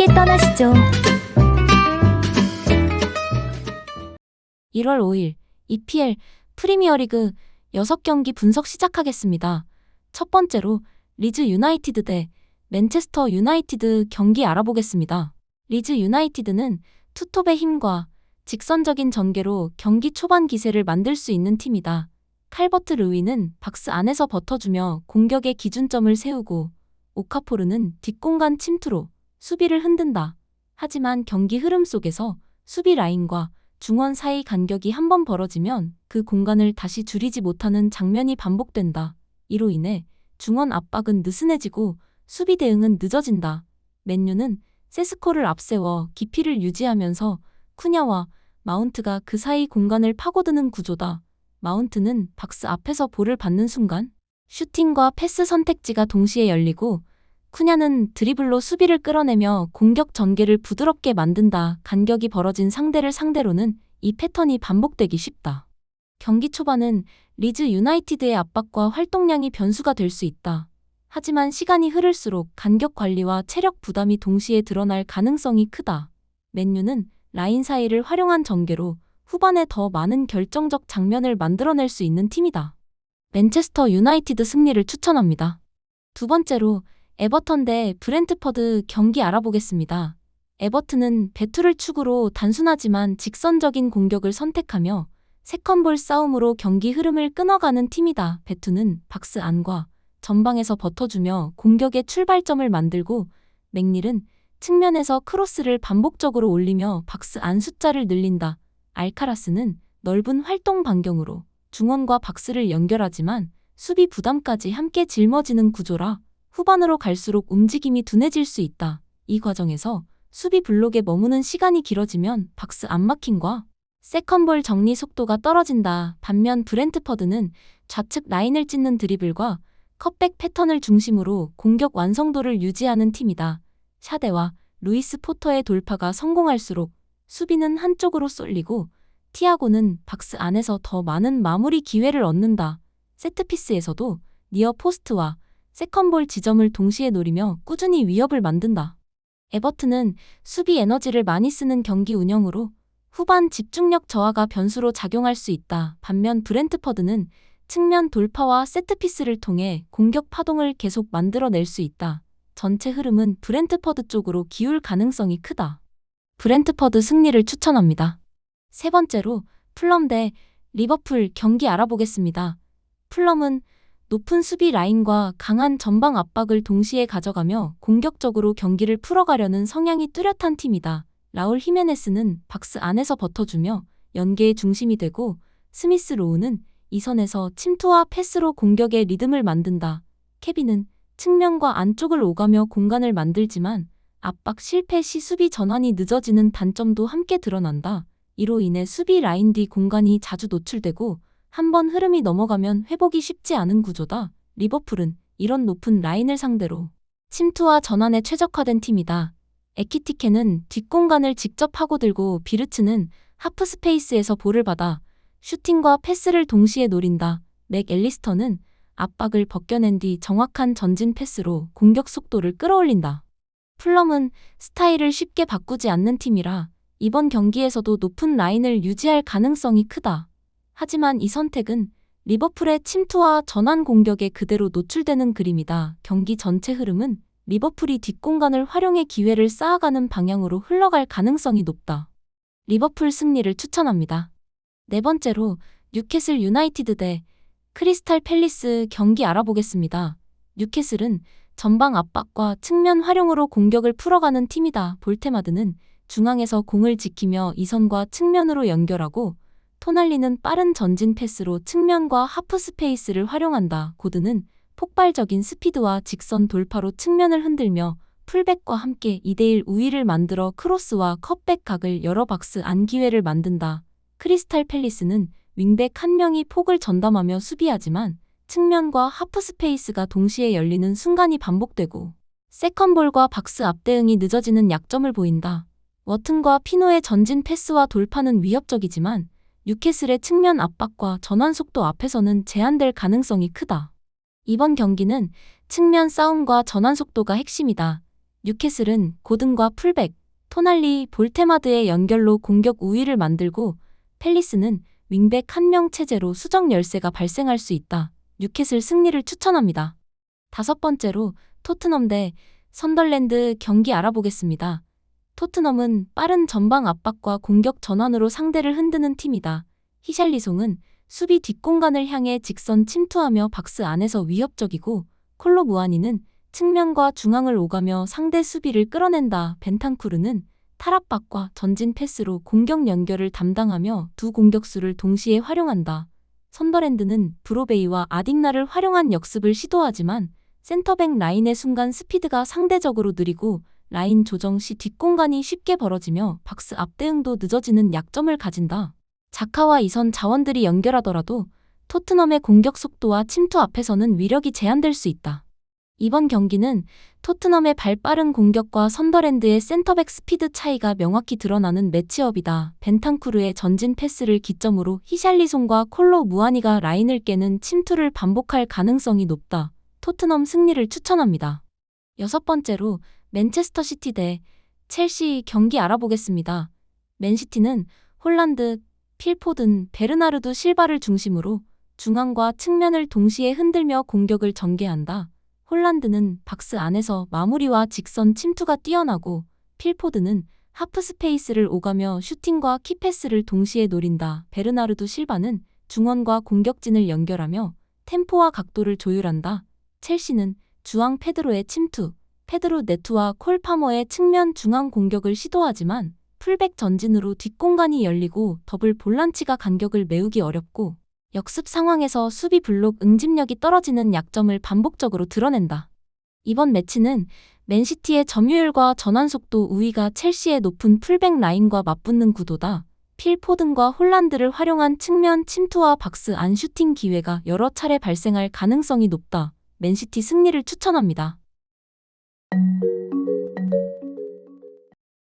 함께 떠나시죠. 1월 5일 EPL 프리미어리그 6경기 분석 시작하겠습니다. 첫 번째로 리즈 유나이티드 대 맨체스터 유나이티드 경기 알아보겠습니다. 리즈 유나이티드는 투톱의 힘과 직선적인 전개로 경기 초반 기세를 만들 수 있는 팀이다. 칼버트 르위는 박스 안에서 버텨주며 공격의 기준점을 세우고 오카포르는 뒷공간 침투로 수비를 흔든다. 하지만 경기 흐름 속에서 수비 라인과 중원 사이 간격이 한 번 벌어지면 그 공간을 다시 줄이지 못하는 장면이 반복된다. 이로 인해 중원 압박은 느슨해지고 수비 대응은 늦어진다. 맨유는 세스코를 앞세워 깊이를 유지하면서 쿠냐와 마운트가 그 사이 공간을 파고드는 구조다. 마운트는 박스 앞에서 볼을 받는 순간 슈팅과 패스 선택지가 동시에 열리고 쿠냐는 드리블로 수비를 끌어내며 공격 전개를 부드럽게 만든다. 간격이 벌어진 상대를 상대로는 이 패턴이 반복되기 쉽다. 경기 초반은 리즈 유나이티드의 압박과 활동량이 변수가 될 수 있다. 하지만 시간이 흐를수록 간격 관리와 체력 부담이 동시에 드러날 가능성이 크다. 맨유는 라인 사이를 활용한 전개로 후반에 더 많은 결정적 장면을 만들어낼 수 있는 팀이다. 맨체스터 유나이티드 승리를 추천합니다. 두 번째로 에버턴 대 브렌트퍼드 경기 알아보겠습니다. 에버튼은 배투를 축으로 단순하지만 직선적인 공격을 선택하며 세컨볼 싸움으로 경기 흐름을 끊어가는 팀이다. 배투는 박스 안과 전방에서 버텨주며 공격의 출발점을 만들고 맥닐은 측면에서 크로스를 반복적으로 올리며 박스 안 숫자를 늘린다. 알카라스는 넓은 활동 반경으로 중원과 박스를 연결하지만 수비 부담까지 함께 짊어지는 구조라 후반으로 갈수록 움직임이 둔해질 수 있다. 이 과정에서 수비 블록에 머무는 시간이 길어지면 박스 안마킹과 세컨볼 정리 속도가 떨어진다. 반면 브렌트퍼드는 좌측 라인을 찢는 드리블과 컷백 패턴을 중심으로 공격 완성도를 유지하는 팀이다. 샤데와 루이스 포터의 돌파가 성공할수록 수비는 한쪽으로 쏠리고 티아고는 박스 안에서 더 많은 마무리 기회를 얻는다. 세트피스에서도 니어 포스트와 세컨볼 지점을 동시에 노리며 꾸준히 위협을 만든다. 에버튼은 수비 에너지를 많이 쓰는 경기 운영으로 후반 집중력 저하가 변수로 작용할 수 있다. 반면 브렌트퍼드는 측면 돌파와 세트피스를 통해 공격 파동을 계속 만들어낼 수 있다. 전체 흐름은 브렌트퍼드 쪽으로 기울 가능성이 크다. 브렌트퍼드 승리를 추천합니다. 세 번째로 플럼 대 리버풀 경기 알아보겠습니다. 플럼은 높은 수비 라인과 강한 전방 압박을 동시에 가져가며 공격적으로 경기를 풀어가려는 성향이 뚜렷한 팀이다. 라울 히메네스는 박스 안에서 버텨주며 연계의 중심이 되고 스미스 로우는 이 선에서 침투와 패스로 공격의 리듬을 만든다. 케빈은 측면과 안쪽을 오가며 공간을 만들지만 압박 실패 시 수비 전환이 늦어지는 단점도 함께 드러난다. 이로 인해 수비 라인 뒤 공간이 자주 노출되고 한번 흐름이 넘어가면 회복이 쉽지 않은 구조다. 리버풀은 이런 높은 라인을 상대로 침투와 전환에 최적화된 팀이다. 에키티케는 뒷공간을 직접 파고들고 비르츠는 하프 스페이스에서 볼을 받아 슈팅과 패스를 동시에 노린다. 맥 앨리스터는 압박을 벗겨낸 뒤 정확한 전진 패스로 공격 속도를 끌어올린다. 플럼은 스타일을 쉽게 바꾸지 않는 팀이라 이번 경기에서도 높은 라인을 유지할 가능성이 크다. 하지만 이 선택은 리버풀의 침투와 전환 공격에 그대로 노출되는 그림이다. 경기 전체 흐름은 리버풀이 뒷공간을 활용해 기회를 쌓아가는 방향으로 흘러갈 가능성이 높다. 리버풀 승리를 추천합니다. 네 번째로 뉴캐슬 유나이티드 대 크리스탈 팰리스 경기 알아보겠습니다. 뉴캐슬은 전방 압박과 측면 활용으로 공격을 풀어가는 팀이다. 볼테마드는 중앙에서 공을 지키며 이선과 측면으로 연결하고 토날리는 빠른 전진 패스로 측면과 하프 스페이스를 활용한다. 고드는 폭발적인 스피드와 직선 돌파로 측면을 흔들며 풀백과 함께 2대1 우위를 만들어 크로스와 컷백 각을 여러 박스 안 기회를 만든다. 크리스탈 팰리스는 윙백 한 명이 폭을 전담하며 수비하지만 측면과 하프 스페이스가 동시에 열리는 순간이 반복되고 세컨볼과 박스 앞 대응이 늦어지는 약점을 보인다. 워튼과 피노의 전진 패스와 돌파는 위협적이지만 뉴캐슬의 측면 압박과 전환 속도 앞에서는 제한될 가능성이 크다. 이번 경기는 측면 싸움과 전환 속도가 핵심이다. 뉴캐슬은 고든과 풀백, 토날리, 볼테마드의 연결로 공격 우위를 만들고 펠리스는 윙백 한 명 체제로 수적 열세가 발생할 수 있다. 뉴캐슬 승리를 추천합니다. 다섯 번째로 토트넘 대 선덜랜드 경기 알아보겠습니다. 토트넘은 빠른 전방 압박과 공격 전환으로 상대를 흔드는 팀이다. 히샬리송은 수비 뒷공간을 향해 직선 침투하며 박스 안에서 위협적이고 콜로 무아니는 측면과 중앙을 오가며 상대 수비를 끌어낸다. 벤탄쿠르는 탈압박과 전진 패스로 공격 연결을 담당하며 두 공격수를 동시에 활용한다. 선더랜드는 브로베이와 아딕나를 활용한 역습을 시도하지만 센터백 라인의 순간 스피드가 상대적으로 느리고 라인 조정 시 뒷공간이 쉽게 벌어지며 박스 앞 대응도 늦어지는 약점을 가진다. 자카와 이선 자원들이 연결하더라도 토트넘의 공격 속도와 침투 앞에서는 위력이 제한될 수 있다. 이번 경기는 토트넘의 발빠른 공격과 선더랜드의 센터백 스피드 차이가 명확히 드러나는 매치업이다. 벤탄쿠르의 전진 패스를 기점으로 히샬리송과 콜로 무아니가 라인을 깨는 침투를 반복할 가능성이 높다. 토트넘 승리를 추천합니다. 여섯 번째로 맨체스터 시티 대 첼시 경기 알아보겠습니다. 맨시티는 홀란드, 필포든, 베르나르두 실바를 중심으로 중앙과 측면을 동시에 흔들며 공격을 전개한다. 홀란드는 박스 안에서 마무리와 직선 침투가 뛰어나고 필포드는 하프 스페이스를 오가며 슈팅과 키패스를 동시에 노린다. 베르나르두 실바는 중원과 공격진을 연결하며 템포와 각도를 조율한다. 첼시는 주앙 페드로의 침투, 페드로 네투와 콜 파머의 측면 중앙 공격을 시도하지만 풀백 전진으로 뒷공간이 열리고 더블 볼란치가 간격을 메우기 어렵고 역습 상황에서 수비 블록 응집력이 떨어지는 약점을 반복적으로 드러낸다. 이번 매치는 맨시티의 점유율과 전환 속도 우위가 첼시의 높은 풀백 라인과 맞붙는 구도다. 필 포든과 홀란드를 활용한 측면 침투와 박스 안 슈팅 기회가 여러 차례 발생할 가능성이 높다. 맨시티 승리를 추천합니다.